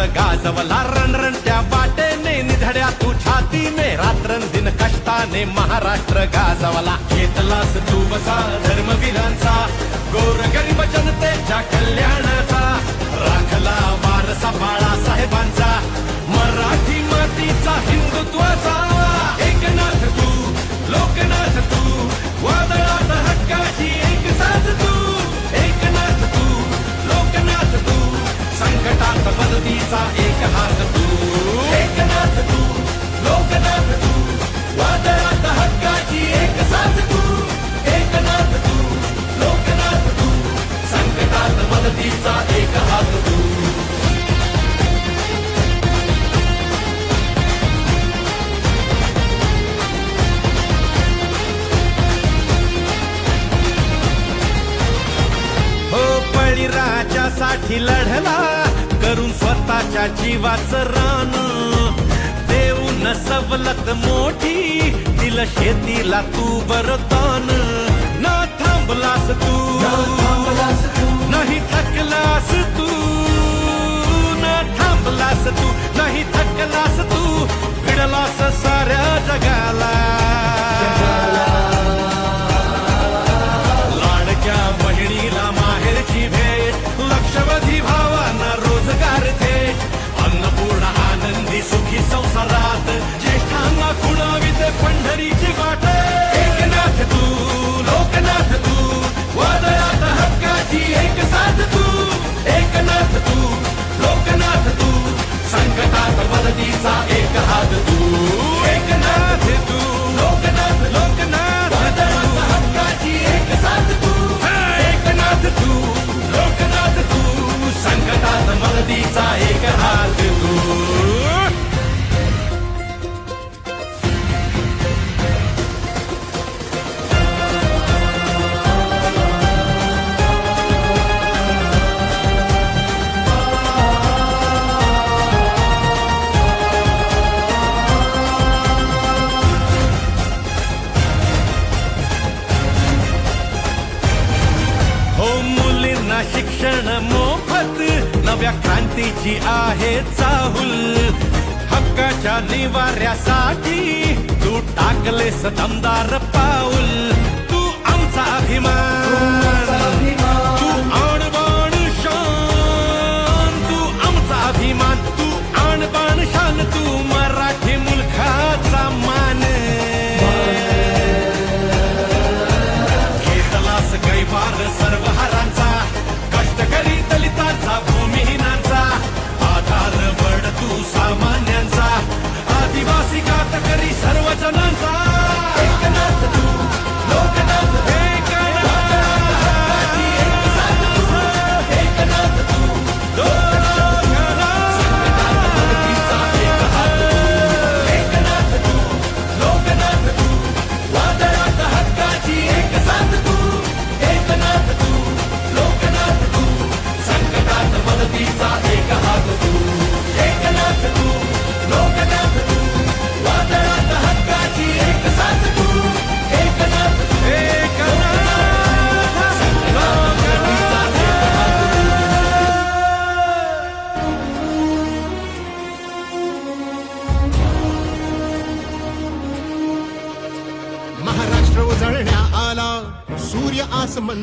महाराष्ट्र गाजवला रणरणत्या वाटेने निधड्या तू छातीने रात्रंदिन कष्टाने महाराष्ट्र गाजवला. घेतलास तू बसा धर्मवीरांचा गोर गरीब जनतेच्या कल्याणाचा राखला मदतीचा एक हात तू. हो बळीराजासाठी लढला करून स्वतःच्या जीवाचं रान. देऊन सवलत मोठी दिल शेतीला तू बरदान न थांबलास तू. थकलास तू? न थांबलास तू? नाही थकलास तू? भिडलास साऱ्या जगाला. संकटात एक हात तू एकनाथ तू. लोकनाथ लोकनाथ हक्काची एक साथ तू. एकनाथ तू लोकनाथ तू. संकटात मदतीचा एक हात तू. माझी आहे चाहुल. हक्काच्या निवाऱ्यासाठी तू टाकलेस दमदार पाऊल.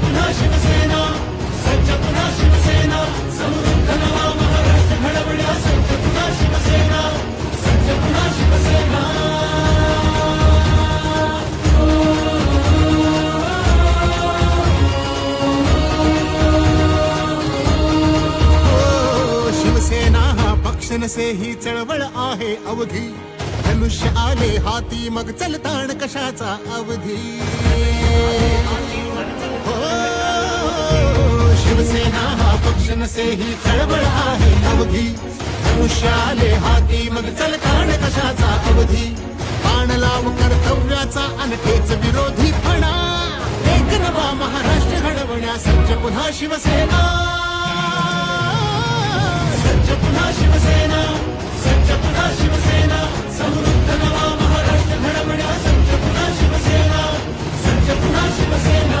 पुन्हा शिवसेना सज्ज पुन्हा शिवसेना समृद्ध नवा महाराष्ट्र घडवण्या सज्ज पुन्हा शिवसेना सज्ज पुन्हा शिवसेना शिवसेना हा पक्ष नसे ही चळवळ आहे अवधी. धनुष्य आले हाती मग चलताण कशाचा अवधी? शिवसेना हा पक्ष नसे ही चळवळ आहे. अवधी धनुष्याले हाती मग चलताण कशाचा अवधी? बाण लाव कर्तव्याचा अनकेच विरोधी फणा. एक नवा महाराष्ट्र घडवण्या सज्ज पुन्हा शिवसेना. सज्ज पुन्हा शिवसेना सज्ज पुन्हा शिवसेना. समृद्ध नवा महाराष्ट्र घडवण्या सज्ज पुन्हा शिवसेना सज्ज पुन्हा शिवसेना.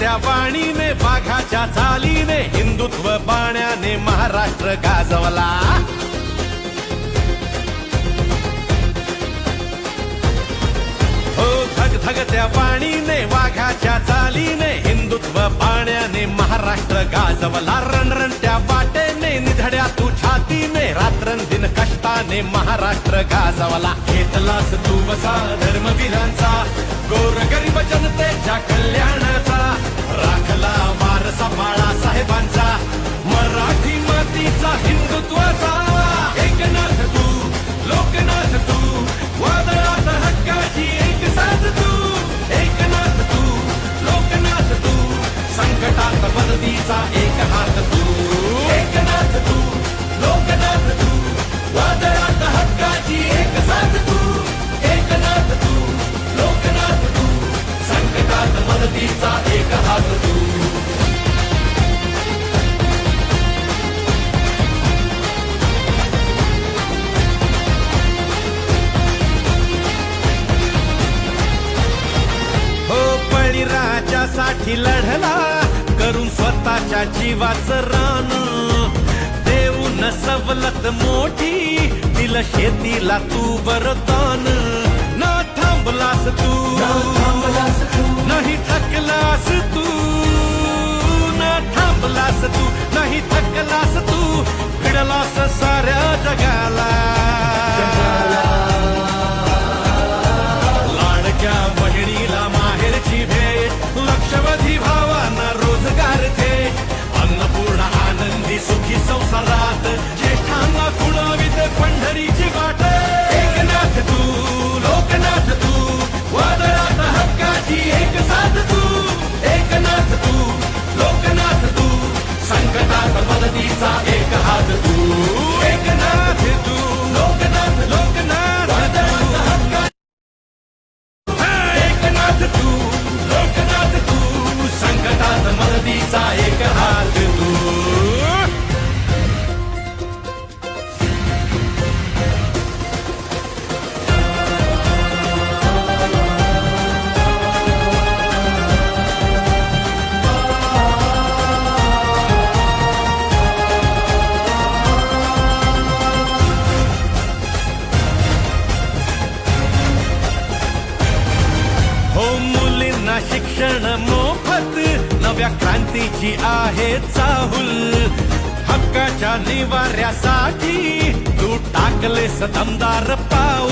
त्या वाणीने बाघाच्या चालीने हिंदुत्व बाण्याने महाराष्ट्र गाजवला. हो धग धग त्या वाणीने वाघाच्या चालीने हिंदुत्व बाण्याने महाराष्ट्र गाजवला. हो, रणरण त्या वाटेने निधड्या तू छातीने रात्रंदिन कष्टाने महाराष्ट्र गाजवला. घेतलास तू वसा धर्मवीरांचा गोर गरीब जनतेच्या कल्याणाचा. राखला वारसा बाळा साहेबांचा. मराठी मातीचा हिंदुत्वाचा. एकनाथ तू लोकनाथ तू वादळात हक्काची एक साथ तू. एकनाथ तू लोकनाथ तू संकटात मदतीचा एक जीवाचं रान. देऊन सवलत मोठी दिल शेतीला तू बरदान न थांबलास तू नाही थकलास तू. न थांबलास तू नाही थकलास तू. फिरलास साऱ्या जगाला. लाडक्या बहिणीला माहेरची भेट लक्षवधी भावांना माझी आहे चाहूल. हक्काच्या निवाऱ्यासाठी तू टाकले सदमदार पाव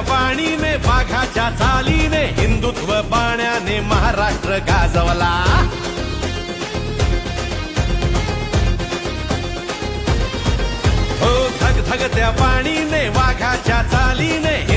वाणीने बाघाच्या चालीने हिंदुत्व पाण्याने महाराष्ट्र गाजवला.